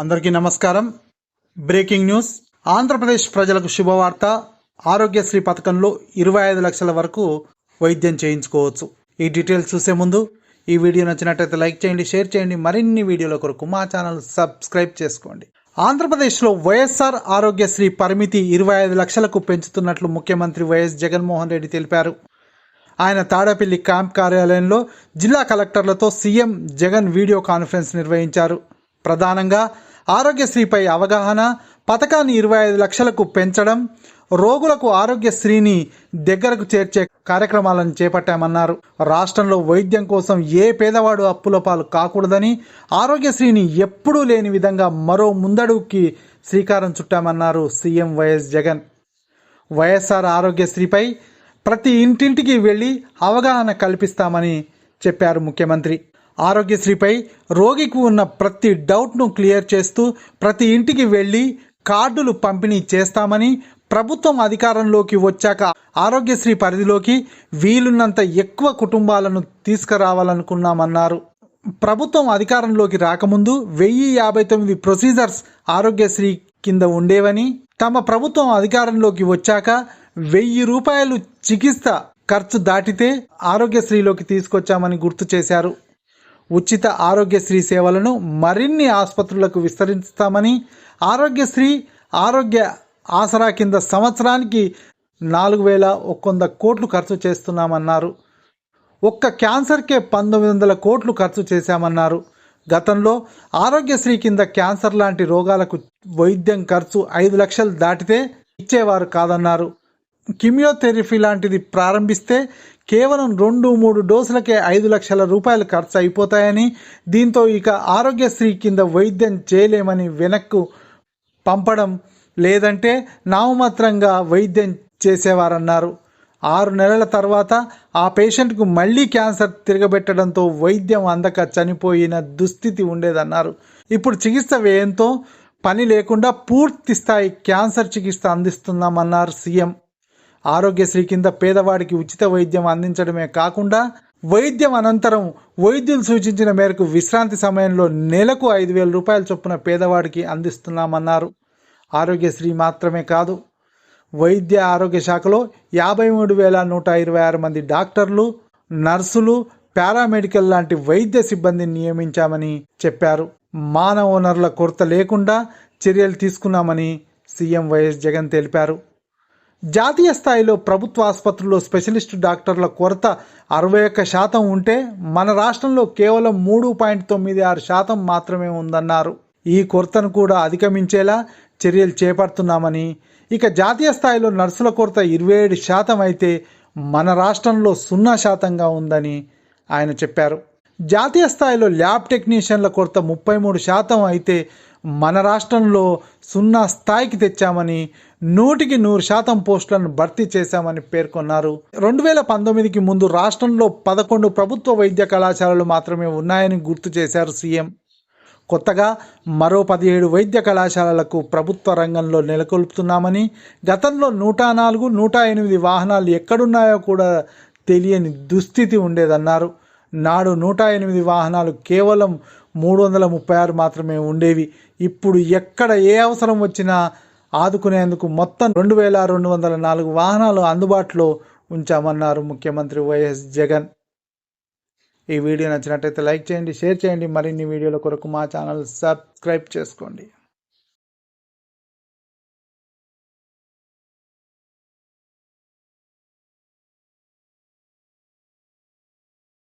అందరికీ నమస్కారం. Breaking news. Andhra Pradesh ప్రజలకు శుభవార్త. ఆరోగ్యశ్రీ పథకంలో ఇరవై ఐదు లక్షల వరకు వైద్యం చేయించుకోవచ్చు. ఈ డీటెయిల్స్ చూసే ముందు ఈ వీడియో నచ్చినట్లయితే లైక్ చేయండి షేర్ చేయండి మరిన్ని వీడియోల కొరకు మా ఛానల్ సబ్స్క్రైబ్ చేసుకోండి. ఆంధ్రప్రదేశ్లో వైఎస్ఆర్ ఆరోగ్యశ్రీ పరిమితి ఇరవై ఐదు లక్షలకు పెంచుతున్నట్లు ముఖ్యమంత్రి వైఎస్ జగన్మోహన్ రెడ్డి తెలిపారు. ఆయన తాడేపల్లి క్యాంప్ కార్యాలయంలో జిల్లా కలెక్టర్లతో సీఎం జగన్ వీడియో కాన్ఫరెన్స్ నిర్వహించారు. ప్రధానంగా ఆరోగ్యశ్రీపై అవగాహన పథకాన్ని ఇరవై ఐదు లక్షలకు పెంచడం రోగులకు ఆరోగ్యశ్రీని దగ్గరకు చేర్చే కార్యక్రమాలను చేపట్టామన్నారు. రాష్ట్రంలో వైద్యం కోసం ఏ పేదవాడు అప్పుల పాలు కాకూడదని ఆరోగ్యశ్రీని ఎప్పుడూ లేని విధంగా మరో ముందడుగుకి శ్రీకారం చుట్టామన్నారు సీఎం వైఎస్ జగన్. వైఎస్ఆర్ ఆరోగ్యశ్రీపై ప్రతి ఇంటింటికి వెళ్ళి అవగాహన కల్పిస్తామని చెప్పారు ముఖ్యమంత్రి. ఆరోగ్యశ్రీపై రోగికి ఉన్న ప్రతి డౌట్ను క్లియర్ చేస్తూ ప్రతి ఇంటికి వెళ్ళి కార్డులు పంపిణీ చేస్తామని ప్రభుత్వం అధికారంలోకి వచ్చాక ఆరోగ్యశ్రీ పరిధిలోకి వీలున్నంత ఎక్కువ కుటుంబాలను తీసుకురావాలనుకున్నామన్నారు. ప్రభుత్వం అధికారంలోకి రాకముందు వెయ్యి యాభై తొమ్మిది ప్రొసీజర్స్ ఆరోగ్యశ్రీ కింద ఉండేవని తమ ప్రభుత్వం అధికారంలోకి వచ్చాక వెయ్యి రూపాయలు చికిత్స ఖర్చు దాటితే ఆరోగ్యశ్రీలోకి తీసుకొచ్చామని గుర్తు చేశారు. ఉచిత ఆరోగ్యశ్రీ సేవలను మరిన్ని ఆసుపత్రులకు విస్తరిస్తామని ఆరోగ్యశ్రీ ఆరోగ్య ఆసరా కింద సంవత్సరానికి నాలుగు వేల ఒక్క వంద కోట్లు ఖర్చు చేస్తున్నామన్నారు. ఒక్క క్యాన్సర్కే పంతొమ్మిది వందల కోట్లు ఖర్చు చేశామన్నారు. గతంలో ఆరోగ్యశ్రీ కింద క్యాన్సర్ లాంటి రోగాలకు వైద్యం ఖర్చు ఐదు లక్షలు దాటితే ఇచ్చేవారు కాదన్నారు. కిమియోథెరపీ లాంటిది ప్రారంభిస్తే కేవలం రెండు మూడు డోసులకే ఐదు లక్షల రూపాయలు ఖర్చు అయిపోతాయని దీంతో ఇక ఆరోగ్యశ్రీ కింద వైద్యం చేయలేమని వెనక్కు పంపడం లేదంటే నామమాత్రంగా వైద్యం చేసేవారన్నారు. ఆరు నెలల తర్వాత ఆ పేషెంట్కు మళ్ళీ క్యాన్సర్ తిరగబెట్టడంతో వైద్యం అందక చనిపోయిన దుస్థితి ఉండేదన్నారు. ఇప్పుడు చికిత్స వ్యయంతో పని లేకుండా పూర్తి స్థాయి క్యాన్సర్ చికిత్స అందిస్తున్నామన్నారు సీఎం. ఆరోగ్యశ్రీ కింద పేదవాడికి ఉచిత వైద్యం అందించడమే కాకుండా వైద్యం అనంతరం వైద్యులు సూచించిన మేరకు విశ్రాంతి సమయంలో నెలకు ఐదు వేల రూపాయల చొప్పున పేదవాడికి అందిస్తున్నామన్నారు. ఆరోగ్యశ్రీ మాత్రమే కాదు వైద్య ఆరోగ్య శాఖలో యాభై మూడు వేల నూట ఇరవై ఆరు మంది డాక్టర్లు నర్సులు పారామెడికల్ లాంటి వైద్య సిబ్బందిని నియమించామని చెప్పారు. మానవ వనరుల కొరత లేకుండా చర్యలు తీసుకున్నామని సీఎం వైఎస్ జగన్ తెలిపారు. జాతీయ స్థాయిలో ప్రభుత్వ ఆసుపత్రుల్లో స్పెషలిస్ట్ డాక్టర్ల కొరత అరవై ఒక్క శాతం ఉంటే మన రాష్ట్రంలో కేవలం మూడు పాయింట్ తొమ్మిది ఆరు శాతం మాత్రమే ఉందన్నారు. ఈ కొరతను కూడా అధిగమించేలా చర్యలు చేపడుతున్నామని ఇక జాతీయ స్థాయిలో నర్సుల కొరత ఇరవై ఏడు శాతం అయితే మన రాష్ట్రంలో సున్నా శాతంగా ఉందని ఆయన చెప్పారు. జాతీయ స్థాయిలో ల్యాబ్ టెక్నీషియన్ల కొరత ముప్పై మూడు శాతం అయితే మన రాష్ట్రంలో సున్నా స్థాయికి తెచ్చామని నూటికి నూరు శాతం పోస్టులను భర్తీ చేశామని పేర్కొన్నారు. రెండు వేల పంతొమ్మిదికి ముందు రాష్ట్రంలో పదకొండు ప్రభుత్వ వైద్య కళాశాలలు మాత్రమే ఉన్నాయని గుర్తు చేశారు సీఎం. కొత్తగా మరో పదిహేడు వైద్య కళాశాలలకు ప్రభుత్వ రంగంలో నెలకొల్పుతున్నామని గతంలో నూట నాలుగు నూట ఎనిమిది వాహనాలు ఎక్కడున్నాయో కూడా తెలియని దుస్థితి ఉండేదన్నారు. నాడు నూట ఎనిమిది వాహనాలు కేవలం మూడు వందల ముప్పై ఆరు మాత్రమే ఉండేవి. ఇప్పుడు ఎక్కడ ఏ అవసరం వచ్చినా ఆదుకునేందుకు మొత్తం రెండు వేల రెండు వందల నాలుగు వాహనాలు అందుబాటులో ఉంచామన్నారు ముఖ్యమంత్రి వైఎస్ జగన్. ఈ వీడియో నచ్చినట్టయితే లైక్ చేయండి షేర్ చేయండి. మరిన్ని వీడియోల కొరకు మా ఛానల్ సబ్స్క్రైబ్ చేసుకోండి.